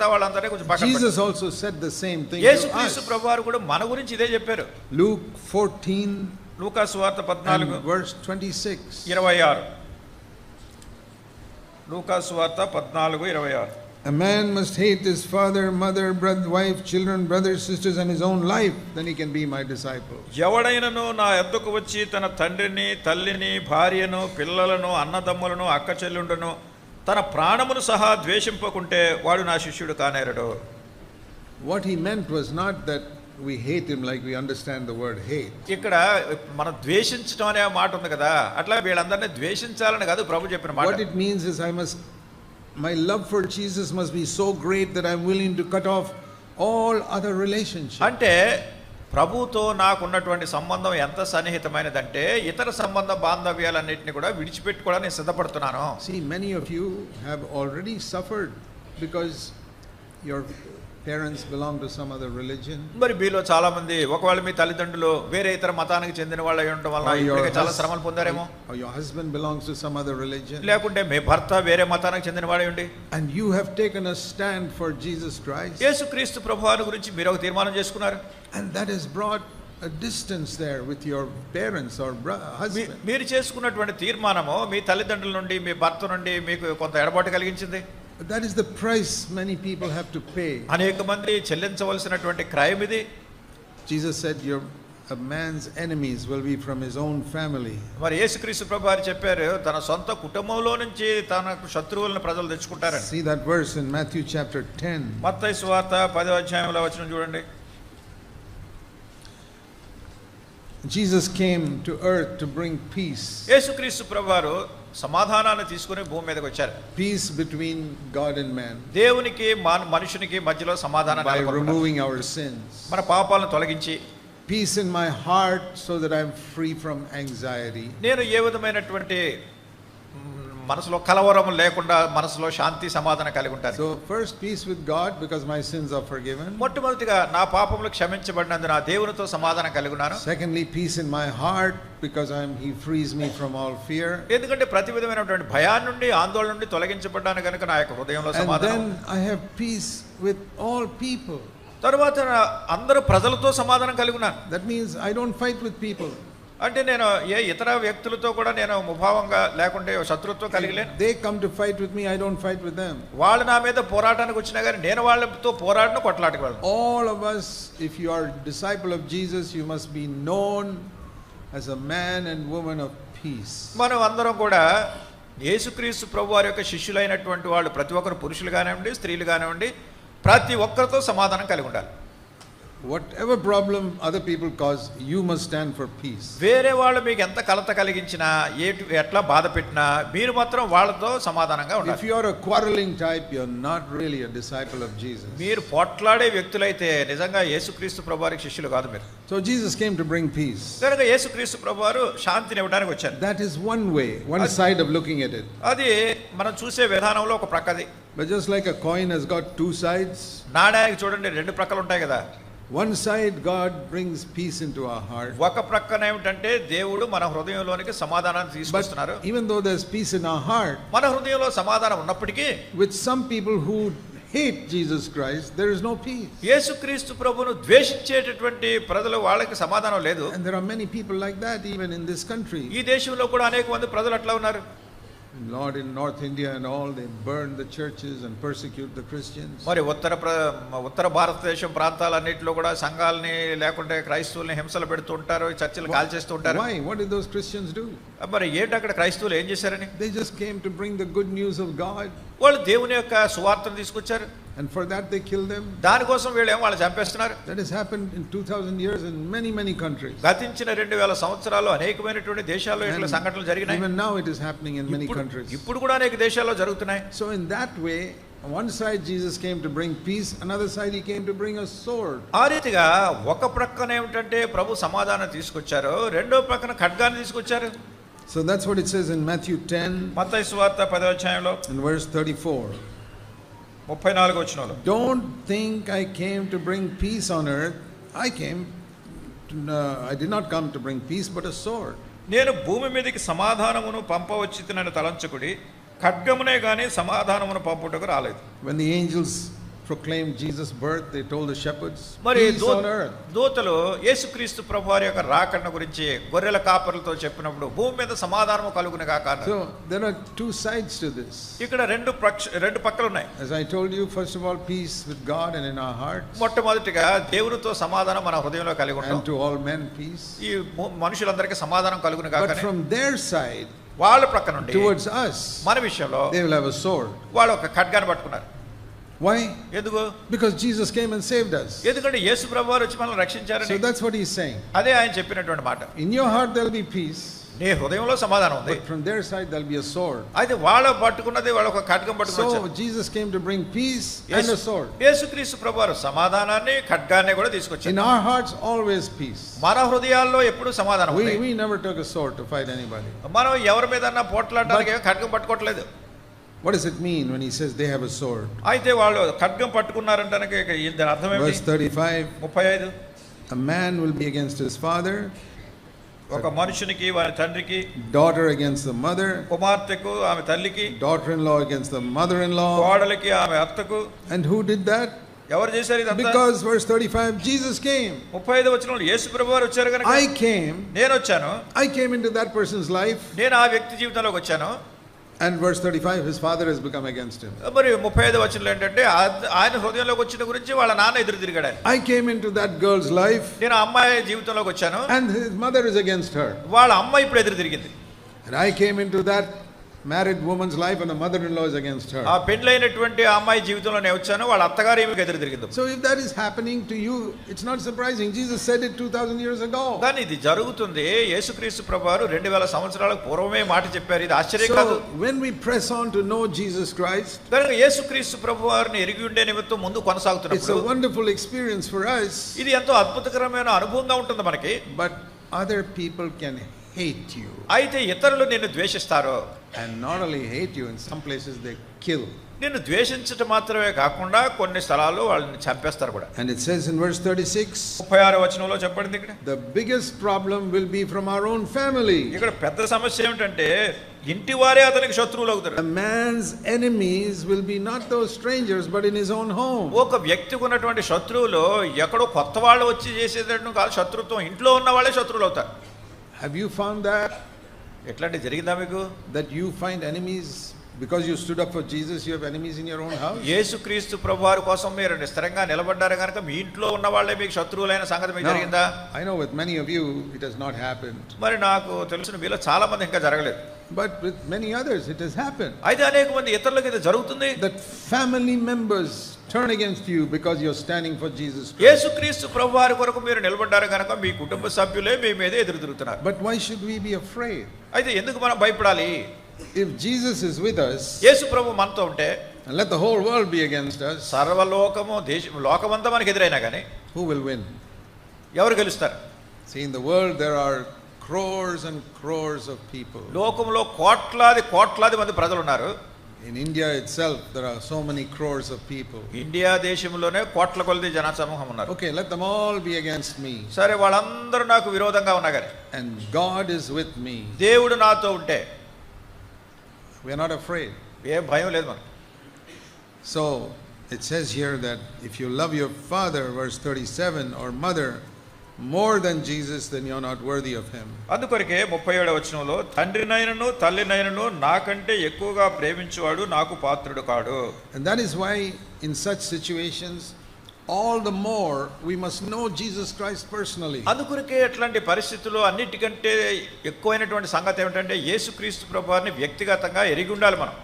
మిగతా వాళ్ళందరినీ కొంచెం పక్కన Jesus also said the same thing Yesu to క్రీస్తు us. ప్రభు వారు కూడా మన గురించి ఇదే చెప్పారు Luke 14 లూకా సువార్త పద్నాలుగు and verse 26. ఇరవై ఆరు లూకా సువార్త పద్నాలుగు ఇరవై ఆరు A man must hate his father, mother, brother, wife, children, brothers, sisters, and his own life, then he can be my disciple. ఎవడైనను నా ఎద్దకు వచ్చి తన తండ్రిని తల్లిని భార్యను పిల్లలను అన్నదమ్ములను అక్క చెల్లుండును తన ప్రాణమును సహా ద్వేషింపకుంటే వాడు నా శిష్యుడు కానేరడు. What he meant was not that we hate him like we understand the word hate ఇక్కడ మన ద్వేషించడం అనే మాట ఉంది కదా అట్లా వీళ్ళందరినీ ద్వేషించాలని కాదు ప్రభు చెప్పిన మాట. What it means is I must my love for Jesus must be so great that I am willing to cut off all other relationship అంటే ప్రభుతో నాకున్నటువంటి సంబంధం ఎంత సన్నిహితమైనదంటే ఇతర సంబంధ బాంధవ్యాలన్నింటినీ కూడా విడిచిపెట్టుకోవడానికి నేను సిద్ధపడుతున్నాను. See many of you have already suffered because your parents belong to some other religion. మరి మీలో చాలా మంది ఒకవేళ మీ తల్లిదండ్రులు వేరే ఇతర మతానికి చెందిన వాళ్ళు అయి ఉండడం వల్ల ఇప్పటికే చాలా శ్రమలు పొందారేమో your husband belongs to some other religion. లేకుంటే మీ భర్త వేరే మతానికి చెందిన వాడే ఉండి And you have taken a stand for Jesus Christ. యేసుక్రీస్తు ప్రభువారి గురించి మీరు ఒక తీర్మానం చేసుకున్నారు And that has brought a distance there with your parents or husband. మీరు చేసుకున్నటువంటి తీర్మానము మీ తల్లిదండ్రుల నుండి మీ భర్త నుండి మీకు కొంత ఎడబాటు కలిగించింది That is the price many people have to pay. అనేక మంది చెల్లించవలసినటువంటి క్రయం ఇది Jesus said, Your a man's enemies will be from his own family. మరి యేసుక్రీస్తు ప్రభు వారు చెప్పారు తన సొంత కుటుంబంలో నుంచి తనకు శత్రువులను ప్రజలు తెచ్చుకుంటారని See that verse in Matthew chapter 10. మత్తయి సువార్త పదో అధ్యాయంలో వచ్చిన చూడండి Jesus came to earth to bring peace. యేసుక్రీస్తు ప్రభు వారు సమాధానాన్ని తీసుకుని భూమి మీదకి వచ్చారు. Peace between God and man దేవునికి మనుషునికి మధ్యలో సమాధానం బై రిమూవింగ్ అవర్ సిన్స్ మన పాపాలను తొలగించి. Peace in my heart so that I am free from anxiety నేను ఏ విధమైనటువంటి మనసులో కలవరం లేకుండా మనసులో శాంతి సమాధానం కలిగి ఉంటారు. So first peace with God because my sins are forgiven మొట్టమొదటిగా నా పాపములు క్షమించబడినందు నా దేవునితో సమాధానం కలిగి ఉన్నాను. Secondly peace in my heart because I am he frees me from all fear ఎందుకంటే ప్రతి విధమైనటువంటి భయం నుండి ఆందోళన నుండి తొలగించబడ్డాను గనుక నా యొక్క హృదయంలో సమాధానం I have peace with all people తర్వాత అందరూ ప్రజలతో సమాధానం కలిగి ఉన్నాను. That means I don't fight with people అంటే నేను ఏ ఇతర వ్యక్తులతో కూడా నేను ముభావంగా లేకుంటే శత్రుత్వం కలిగి లేను They come to fight with me, I don't fight with them. వాళ్ళు నా మీద పోరాటానికి వచ్చినా కానీ నేను వాళ్ళతో పోరాడిన కొట్లాటకి వెళ్ళను All of us, if you are a disciple of Jesus, you must be known as a man and woman of peace. మనం అందరం కూడా యేసుక్రీస్తు ప్రభు వారి యొక్క శిష్యులైనటువంటి వాళ్ళు ప్రతి ఒక్కరు పురుషులు కానివ్వండి స్త్రీలు కానివ్వండి ప్రతి ఒక్కరితో సమాధానం కలిగి ఉండాలి Whatever problem other people cause, you must stand for peace. వేరే వాళ్ళు మీకు ఎంత కలత కలిగించినా ఏటి ఎట్లా బాధ పెట్టినా మీరు మాత్రం వాళ్ళతో సమాధానంగా If ఉండాలి you are a quarreling type, you're not really a disciple of Jesus. మీరు పోట్లాడే వ్యక్తులైతే నిజంగా యేసుక్రీస్తు ప్రభు వారికి శిష్యులు కాదు మీరు So Jesus came to bring peace. కనుక యేసుక్రీస్తు ప్రభు వారు శాంతిని ఇవ్వడానికి వచ్చారు That is one way, one side of looking at it. అది మనం చూసే విధానంలో ఒక ప్రక్కది But just like a coin has got two sides, నాణ్యానికి చూడండి రెండు ప్రక్కలు ఉంటాయి కదా one side God brings peace into our heart. ఒక ప్రక్కన ఏమిటంటే దేవుడు మన హృదయంలోనికి సమాధానాన్ని తీసుకొస్తున్నారు even though there's peace in our heart, మన హృదయంలో సమాధానం ఉన్నప్పటికీ with some people who hate Jesus Christ, there is no peace. యేసుక్రీస్తు ప్రభును ద్వేషించేటటువంటి ప్రజలు వాళ్ళకి సమాధానం లేదు And there are many people like that even in this country. ఈ దేశంలో కూడా అనేక మంది ప్రజలు అట్లా ఉన్నారు Lord, in North India and all, they burn the churches and persecute the Christians. మరి ఉత్తర ప్ర ఉత్తర భారతదేశం ప్రాంతాలన్నింటిలో కూడా సంఘాలని లేకుంటే క్రైస్తవుల్ని హింసలు పెడుతూ ఉంటారు చర్చలు కాల్చేస్తూ ఉంటారు Why? What did those Christians do? మరి ఏంటి అక్కడ క్రైస్తవులు ఏం చేశారని They just came to bring the good news of God, వాళ్ళు దేవుని యొక్క సువార్తను తీసుకొచ్చారు And for that they killed them. దానికోసం వీళ్ళు ఏమో వాళ్ళు చంపేస్తున్నారు That has happened in 2000 years in many, many countries. గతించిన రెండు వేల సంవత్సరాల్లో అనేకమైనటువంటి దేశాల్లో ఇట్లా సంఘటనలు జరిగినాయి even now it is happening in many ఇప్పుడు- countries. ఇప్పుడు కూడా అనేక దేశాల్లో జరుగుతున్నాయి So in that way, on one side Jesus came to bring peace, another side he came to bring a sword. ఆ రీతిగా ఒక ప్రక్కన ఏమిటంటే ప్రభు సమాధానం తీసుకొచ్చారు రెండో ప్రక్కన ఖడ్గాన్ని తీసుకొచ్చారు So that's what it says in Matthew 10 మత్తయి సువార్త పదో అధ్యాయంలో and verse 34. ముప్పై నాలుగు వచ్చినారు don't think I came to bring peace on earth I came I did not come to bring peace but a sword నేను భూమి మీదకి సమాధానమును పంపవచ్చితనని తలంచుకుడి ఖడ్గమునే కానీ సమాధానమును పంపుటకు రాలేదు. When the angels proclaimed Jesus' birth, they told the shepherds, మరి దూ-. దూతలు యేసుక్రీస్తు ప్రభు వారి యొక్క రాకడ గురించి గొర్రెల కాపరులతో చెప్పినప్పుడు భూమి మీద సమాధానము కలుగును కాక. So there are two sides to this. ఇక్కడ రెండు రెండు పక్కలు ఉన్నాయి As I told you, first of all, peace with God and in our hearts, మొట్టమొదటిగా దేవునితో సమాధానం మన హృదయంలో కలిగి ఉంటాం and to all men, peace. ఈ మనుషులందరికీ సమాధానం కలుగును But కాక from their side, వాళ్ళ ప్రక్క నుండి towards us, మన విషయంలో they will have a sword. వాళ్ళు ఒక ఖడ్గాన్ని పట్టుకున్నారు వై ఎందుకో? Because Jesus came and saved us. ఎందుకంటే యేసు ప్రభువు వచ్చి మనల్ని రక్షించారని. So that's what he is saying అదే ఆయన చెప్పినటువంటి మాట. In your heart there will be peace నీ హృదయంలో సమాధానం ఉంది. From there side there be a sword అయితే వాళ్ళ పట్టుకున్నది వాళ్ళ ఒక కట్గం పట్టుకొచ్చారు so Jesus came to bring peace and a sword యేసుక్రీస్తు ప్రభువు సమాధానాన్ని ఖడ్గాన్ని కూడా తీసుకొచ్చారు. In our hearts always peace మన హృదయాల్లో ఎప్పుడూ సమాధానం ఉంది. We never took a sword to fight anybody మనం ఎవరి మీదన్నా పోట్లాడడానికి ఖడ్గం పట్టుకోవట్లేదు. What does it mean when he says they have a sword? అయితే వాళ్ళు ఖడ్గం పట్టుకున్నారంటానికి ఇక దీని అర్థం Verse ఏంటి 35 ముప్పై ఐదు A man will be against his father, ఒక మనుషునికి వారి తండ్రికి daughter against the mother, కుమార్తెకు ఆమె తల్లికి daughter in law against the mother in law. కోడలికి ఆమె అత్తకు And who did that? ఎవరు చేశారు ఇదంతా Because, verse 35, Jesus came. ముప్పై ఐదు వచ్చిన యేసు ప్రభు వారు వచ్చారు కనుక I came. నేను వచ్చాను I came into that person's life. నేను ఆ వ్యక్తి జీవితంలోకి వచ్చాను And verse 35, his father has become against him. మరి ముప్పై ఐదు వచ్చిన ఏంటంటే ఆయన హృదయంలోకి వచ్చిన గురించి వాళ్ళ నాన్న ఎదురు తిరిగాడు ఆయన. I came into that girl's life, నేను అమ్మాయి జీవితంలోకి వచ్చాను and his mother is against her. వాళ్ళ అమ్మ ఇప్పుడు ఎదురు తిరిగింది And I came into that married woman's life, and the mother in law is against ఆ ఆ అమ్మాయి జీవితంలో నేను వచ్చాను వాళ్ళ అత్తగారు ఈమెకి ఎదురు తిరిగింది So, if that is happening to you, it's not surprising. Jesus said it 2,000 years ago. కానీ ఇది జరుగుతుంది యేసుక్రీస్తు ప్రభువారు రెండు వేల సంవత్సరాలకు పూర్వమే మాట చెప్పారు ఇది ఆశ్చర్యం కాదు So, when we press on to know Jesus Christ, కనుక యేసుక్రీస్తు ప్రభు వారిని ఎరిగి ఉండే నిమిత్తం ముందు it's a కొనసాగుతున్నప్పుడు wonderful experience for us, ఇది ఎంతో అద్భుతకరమైన అనుభవంగా ఉంటుంది మనకి but other people can hate you. అయితే ఇతరులు నిన్ను ద్వేషిస్తారు And not only hate you, in some places they kill. నిన్ను ద్వేషించటం మాత్రమే కాకుండా కొన్ని స్థలాల్లో వాళ్ళని చంపేస్తారు కూడా And it says in verse 36 ముప్పై ఆరో వచనంలో చెప్పండి ఇక్కడ the biggest problem will be from our own family. ఇక్కడ పెద్ద సమస్య ఏమిటంటే ఇంటి వారే అతనికి శత్రువులు అవుతారు A man's enemies will be not those strangers, but in his own home. ఒక వ్యక్తికి ఉన్నటువంటి శత్రువులు ఎక్కడో కొత్త వాళ్ళు వచ్చి చేసేటట్టు కాదు శత్రుత్వం ఇంట్లో ఉన్న వాళ్ళే శత్రువులు అవుతారు హ్యావ్ యూ ఫౌండ్ దాట్ ఎట్లాంటి జరిగిందా మీకు? That you find enemies because you stood up for Jesus your enemies in your own house యేసు క్రీస్తు ప్రభు వారి కోసం మీరు నిస్తరంగా నిలబడ్డారు కనుక మీ ఇంట్లో ఉన్న వాళ్ళే మీకు శత్రువులైన సంగతి మీకు జరిగిందా? I know with many of you it has not happy మరి నాకు తెలుసు మీలో చాలా మంది ఇంకా జరగలేదు. But with many others it has happened. అయితే అనేక మంది ఇతరులకు ఇది జరుగుతుంది That family members turn against you because you're standing for Jesus Christ. యేసుక్రీస్తు ప్రభువారి కొరకు మీరు నిలబడ్డారు కనుక మీ కుటుంబ సభ్యులే మీ మీదే ఎదురు తిరుగుతున్నారు But why should we be afraid? అయితే ఎందుకు మనం భయపడాలి If Jesus is with us, యేసు ప్రభు మనతో ఉంటే and let the whole world be against us, సర్వలోకము దేశం లోకమంతా మనకి ఎదురైనా కానీ who will win? ఎవరు గెలుస్తారు See, in the world there are crores and crores of people. లోకంలో కోట్లాది కోట్లాది మంది ప్రజలు ఉన్నారు In India itself, there are so many crores of people. India దేశంలోనే కోట్ల కొలది జన సమూహం ఉన్నారు Okay, let them all be against me. సరే వాళ్ళందరూ నాకు విరోధంగా ఉన్నా కానీ And God is with me. దేవుడు నాతో ఉంటే We're not afraid. ఏం భయం లేదు మనకు So it says here that if you love your father, verse 37, or mother more than Jesus, then you're not worthy of him. అందుకొరకే ముప్పై ఏడవ వచనంలో తండ్రినైనను తల్లినైనను నాకంటే ఎక్కువగా ప్రేమించువాడు నాకు పాత్రుడు కాడు And that is why, in such situations, all the more we must know Jesus Christ personally. అందుకొరకే అట్లాంటి పరిస్థితుల్లో అన్నిటికంటే ఎక్కువైనటువంటి సంగతి ఏమిటంటే యేసుక్రీస్తు ప్రభువారిని వ్యక్తిగతంగా ఎరిగి ఉండాలి మనం